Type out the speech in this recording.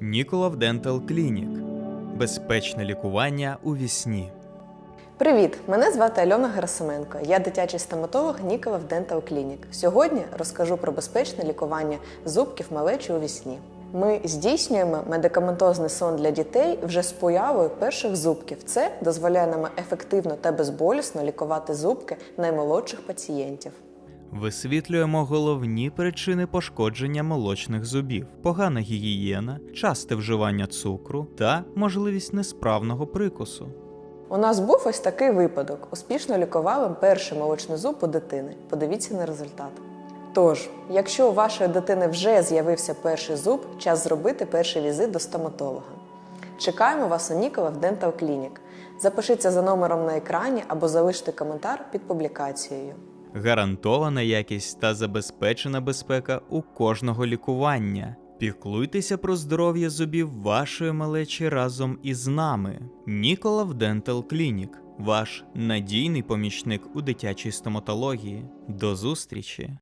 Ніколав Dental Clinic. Безпечне лікування у вісні. Привіт! Мене звати Альона Герасименко. Я дитячий стоматолог Ніколав Dental Clinic. Сьогодні розкажу про безпечне лікування зубків малечі у вісні. Ми здійснюємо медикаментозний сон для дітей вже з появою перших зубків. Це дозволяє нам ефективно та безболісно лікувати зубки наймолодших пацієнтів. Висвітлюємо головні причини пошкодження молочних зубів: погана гігієна, часте вживання цукру та можливість несправного прикусу. У нас був ось такий випадок. Успішно лікували перший молочний зуб у дитини. Подивіться на результат. Тож, якщо у вашої дитини вже з'явився перший зуб, час зробити перший візит до стоматолога. Чекаємо вас у Нікола в Dental Clinic. Запишіться за номером на екрані або залиште коментар під публікацією. Гарантована якість та забезпечена безпека у кожного лікування. Піклуйтеся про здоров'я зубів вашої малечі разом із нами. Ніколав Dental Clinic – ваш надійний помічник у дитячій стоматології. До зустрічі!